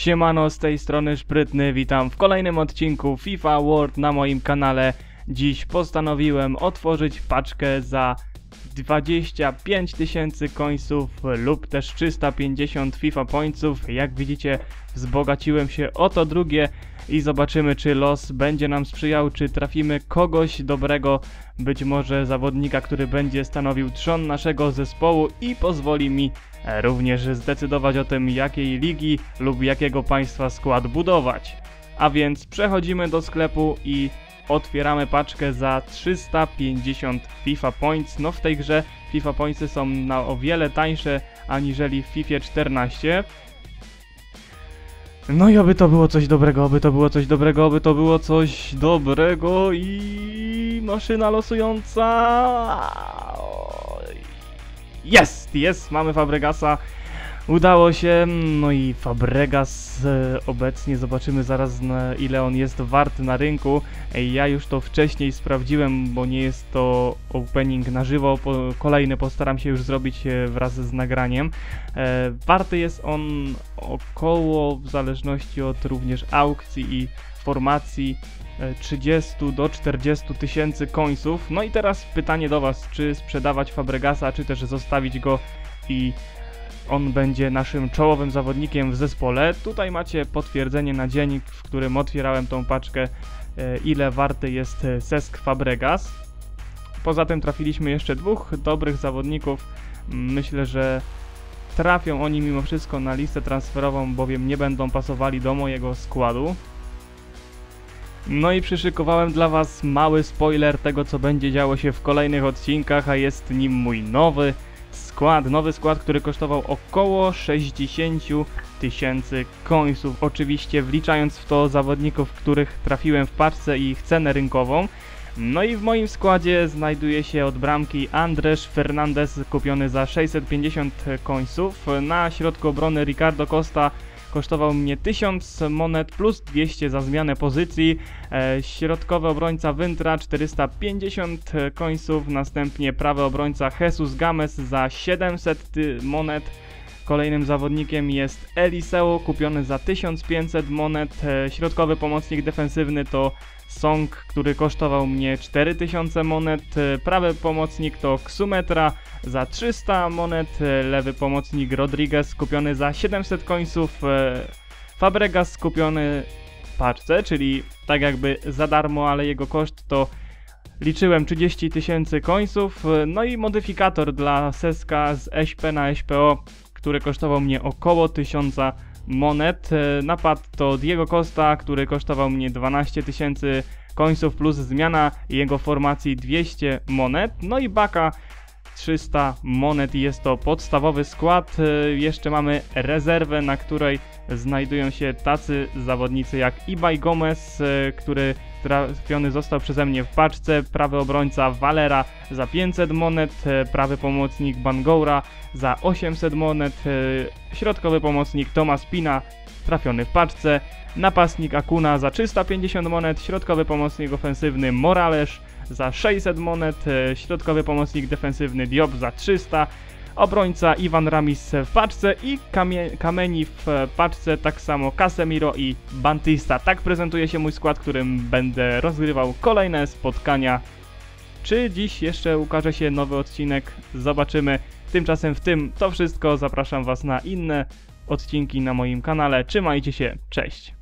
Siemano, z tej strony Szprytny, witam w kolejnym odcinku FIFA World na moim kanale. Dziś postanowiłem otworzyć paczkę za 25 tysięcy końców lub też 350 FIFA pointsów. Jak widzicie wzbogaciłem się o to drugie i zobaczymy czy los będzie nam sprzyjał, czy trafimy kogoś dobrego, być może zawodnika, który będzie stanowił trzon naszego zespołu i pozwoli mi również zdecydować o tym jakiej ligi lub jakiego państwa skład budować. A więc przechodzimy do sklepu i otwieramy paczkę za 350 FIFA Points. No w tej grze FIFA Pointsy są na o wiele tańsze aniżeli w FIFA 14. No i oby to było coś dobrego, oby to było coś dobrego, oby to było coś dobrego i maszyna losująca. Jest, jest, mamy Fabregasa. Udało się, no i Fabregas e, obecnie zobaczymy zaraz ile on jest wart na rynku. Ja już to wcześniej sprawdziłem, bo nie jest to opening na żywo. Kolejny postaram się już zrobić e, wraz z nagraniem. E, warty jest on około, w zależności od również aukcji i formacji, e, 30 do 40 tysięcy końców. No i teraz pytanie do Was, czy sprzedawać Fabregasa, czy też zostawić go i on będzie naszym czołowym zawodnikiem w zespole. Tutaj macie potwierdzenie na dziennik, w którym otwierałem tą paczkę, e, ile warty jest e, Sesk Fabregas. Poza tym trafiliśmy jeszcze dwóch dobrych zawodników. Myślę, że trafią oni mimo wszystko na listę transferową, bowiem nie będą pasowali do mojego składu. No i przyszykowałem dla Was mały spoiler tego, co będzie działo się w kolejnych odcinkach, a jest nim mój nowy skład, nowy skład, który kosztował około 60 tysięcy końców. Oczywiście wliczając w to zawodników, których trafiłem w paczce i ich cenę rynkową. No i w moim składzie znajduje się od bramki Andrzej Fernandez kupiony za 650 końców. Na środku obrony Ricardo Costa kosztował mnie 1000 monet plus 200 za zmianę pozycji. E, środkowy obrońca Wyntra 450 końców, następnie prawy obrońca Jesus Games za 700 monet. Kolejnym zawodnikiem jest Eliseo, kupiony za 1500 monet. E, środkowy pomocnik defensywny to Song, który kosztował mnie 4000 monet. E, prawy pomocnik to Ksumetra za 300 monet. E, lewy pomocnik Rodriguez kupiony za 700 końców. Fabregas skupiony w paczce, czyli tak jakby za darmo, ale jego koszt to liczyłem 30 tysięcy końców. No i modyfikator dla Seska z SP na SPO, który kosztował mnie około 1000 monet. E, Napad to Diego Costa, który kosztował mnie 12 tysięcy końców plus zmiana jego formacji 200 monet. No i Baka 300 monet i jest to podstawowy skład. E, Jeszcze mamy rezerwę, na której znajdują się tacy zawodnicy jak Ibaj Gomez, e, który trafiony został przeze mnie w paczce, prawy obrońca Valera za 500 monet, e, prawy pomocnik Bangoura za 800 monet, środkowy pomocnik Tomas Pina trafiony w paczce, napastnik Akuna za 350 monet, środkowy pomocnik ofensywny Morales za 600 monet, e, środkowy pomocnik defensywny Diop za 300, obrońca Iwan Ramis w paczce i kamie- Kameni w e, paczce, tak samo Casemiro i Bantista. Tak prezentuje się mój skład, którym będę rozgrywał kolejne spotkania. Czy dziś jeszcze ukaże się nowy odcinek? Zobaczymy. Tymczasem w tym to wszystko. Zapraszam Was na inne odcinki na moim kanale. Trzymajcie się, cześć!